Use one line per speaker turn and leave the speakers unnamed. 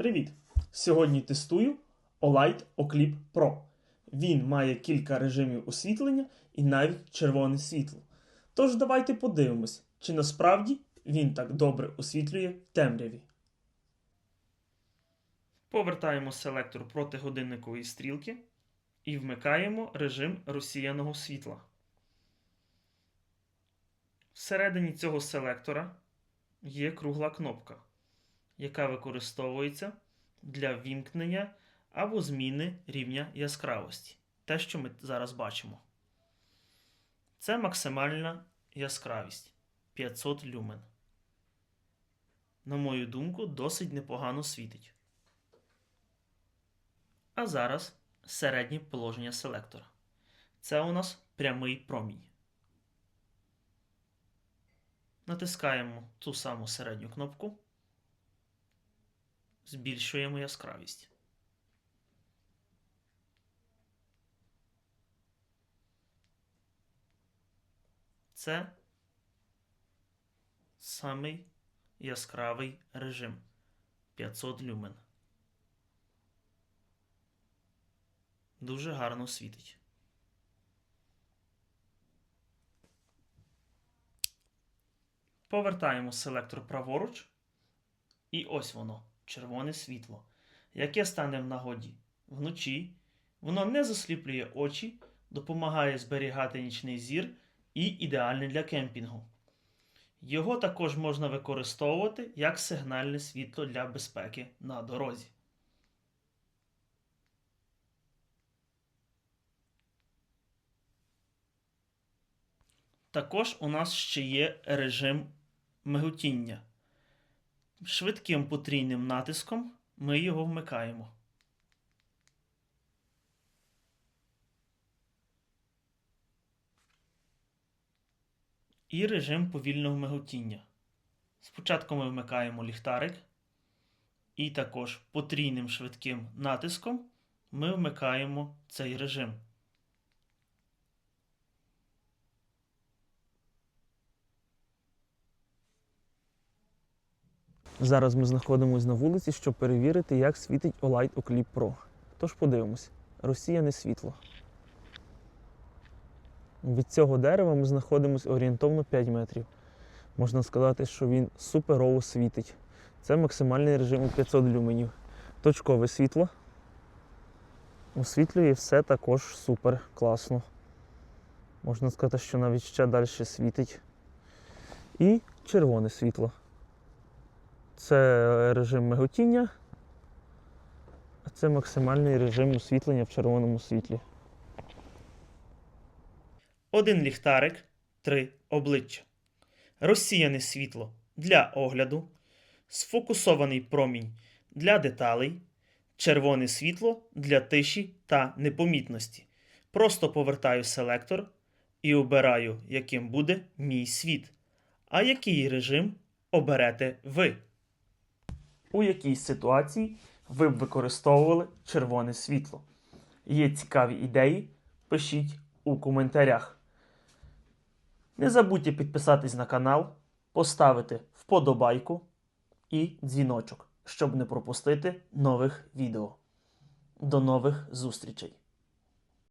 Привіт! Сьогодні тестую Olight Oclip Pro. Він має кілька режимів освітлення і навіть червоне світло. Тож давайте подивимось, чи насправді він так добре освітлює темряві. Повертаємо селектор проти годинникової стрілки і вмикаємо режим розсіяного світла. Всередині цього селектора є кругла кнопка, яка використовується для вімкнення або зміни рівня яскравості. Те, що ми зараз бачимо. Це максимальна яскравість 500 люмен. На мою думку, досить непогано світить. А зараз середнє положення селектора. Це у нас прямий промінь. Натискаємо ту саму середню кнопку. Збільшуємо яскравість. Це самий яскравий режим 500 люмен. Дуже гарно світить. Повертаємо селектор праворуч. І ось воно, червоне світло, яке стане в нагоді вночі. Воно не засліплює очі, допомагає зберігати нічний зір і ідеальне для кемпінгу. Його також можна використовувати як сигнальне світло для безпеки на дорозі. Також у нас ще є режим миготіння. Швидким потрійним натиском ми його вмикаємо. І режим повільного миготіння. Спочатку ми вмикаємо ліхтарик, і також потрійним швидким натиском ми вмикаємо цей режим. Зараз ми знаходимося на вулиці, щоб перевірити, як світить Olight Oclip Pro. Тож подивимось. Розсіяне світло. Від цього дерева ми знаходимося орієнтовно 5 метрів. Можна сказати, що він суперово світить. Це максимальний режим у 500 люменів. Точкове світло. Освітлює все також супер класно. Можна сказати, що навіть ще далі світить. І червоне світло. Це режим миготіння, а це максимальний режим освітлення в червоному світлі. Один ліхтарик, три обличчя. Розсіяне світло для огляду, сфокусований промінь для деталей, червоне світло для тиші та непомітності. Просто повертаю селектор і обираю, яким буде мій світ. А який режим оберете ви? У якій ситуації ви б використовували червоне світло? Є цікаві ідеї? Пишіть у коментарях. Не забудьте підписатись на канал, поставити вподобайку і дзвіночок, щоб не пропустити нових відео. До нових зустрічей!